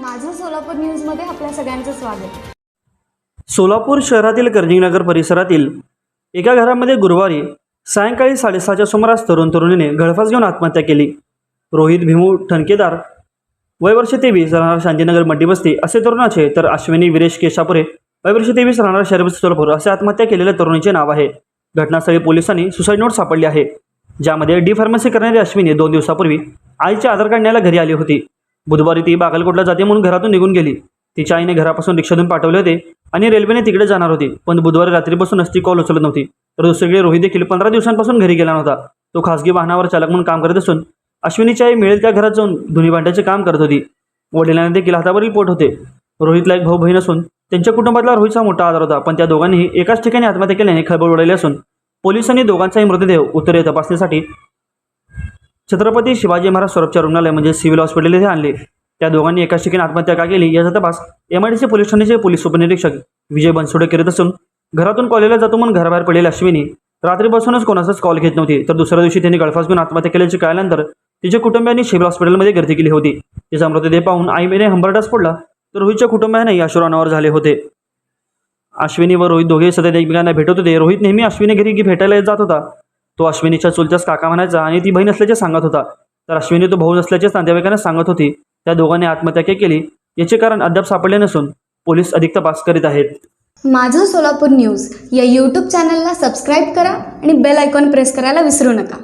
माझं सोलापूर न्यूजमध्ये आपल्या सगळ्यांचं स्वागत. सोलापूर शहरातील कर्जिंगनगर परिसरातील एका घरामध्ये गुरुवारी सायंकाळी साडेसहाच्या सुमारास तरुण तरुणीने गळफास घेऊन आत्महत्या केली. रोहित भीमू ठणकेदार वय वर्ष तेवीस राहणार शांतीनगर मड्डीबस्ती असे तरुणाचे तर अश्विनी विरेश केशापुरे वय वर्ष तेवीस राहणार शहरबस्ती सोलापूर असे आत्महत्या केलेल्या तरुणीचे नाव आहे. घटनास्थळी पोलिसांनी सुसाईड नोट सापडली आहे. ज्यामध्ये डी फार्मसी करणारी अश्विनी दोन दिवसापूर्वी आईचे आधार काढण्याला घरी आली होती. बुधवारी ती बागलकोटला जाते म्हणून घरातून निघून गेली. तिच्या आईने घरापासून रिक्षातून पाठवले होते आणि रेल्वेने तिकडे जाणार होती पण बुधवारी रात्रीपासूनच ती कॉल उचलत नव्हती. तर दुसरीकडे रोहित देखील पंधरा दिवसांपासून घरी गेला नव्हता. तो खासगी वाहनावर चालक म्हणून काम करत असून अश्विनीची आई मिळेल त्या घरात जाऊन धुनी भांड्याचे काम करत होती. वडिलांना देखील हातावरील पोट होते. रोहितला एक भाऊ बहीण असून त्यांच्या कुटुंबातला रोहितचा मोठा आधार होता पण त्या दोघांनीही एकाच ठिकाणी आत्महत्या केल्याने खळबळ उडाली असून पोलिसांनी दोघांचाही मृतदेह उत्तरे तपासणीसाठी छत्रपती शिवाजी महाराज स्वरूपच्या रुग्णालय म्हणजे सिव्हिल हॉस्पिटल येथे आणले. त्या दोघांनी एकाच ठिकाणी आत्महत्या का केली? याचा तपास M I D C police ठाण्याचे पोलीस उपनिरीक्षक विजय बनसोडे करीत असून घरातून कॉलेजला जातो म्हणून घराबाहेर पडलेल्या अश्विनी रात्रीपासूनच कोणाचाच कॉल घेत नव्हती. तर दुसऱ्या दिवशी त्यांनी गळफास घेऊन आत्महत्या केल्याचे कळल्यानंतर तिच्या कुटुंबियांनी शिवल हॉस्पिटलमध्ये गर्दी केली होती. तिचा मृतदेह पाहून आईने हंबरडास पडला तर रोहितच्या कुटुंबियानेही अश्रू झाले होते. अश्विनी व रोहित दोघे सतत एकमेकांना भेटत होते. रोहित नेहमी अश्विनी घरी भेटायला जात होता. तो अश्विनीच्या चुलत्यास काका म्हणायचा आणि ती बहीण असल्याचे सांगत होता. तर अश्विनी तो भाऊ नसल्याचेच नातेवाईकांना सांगत होती. त्या दोघांनी आत्महत्या केली. याचे कारण अद्याप सापडले नसून पोलीस अधिक तपास करीत आहेत. माझं सोलापूर न्यूज या यूट्यूब चॅनलला सबस्क्राईब करा आणि बेल आयकॉन प्रेस करायला विसरू नका.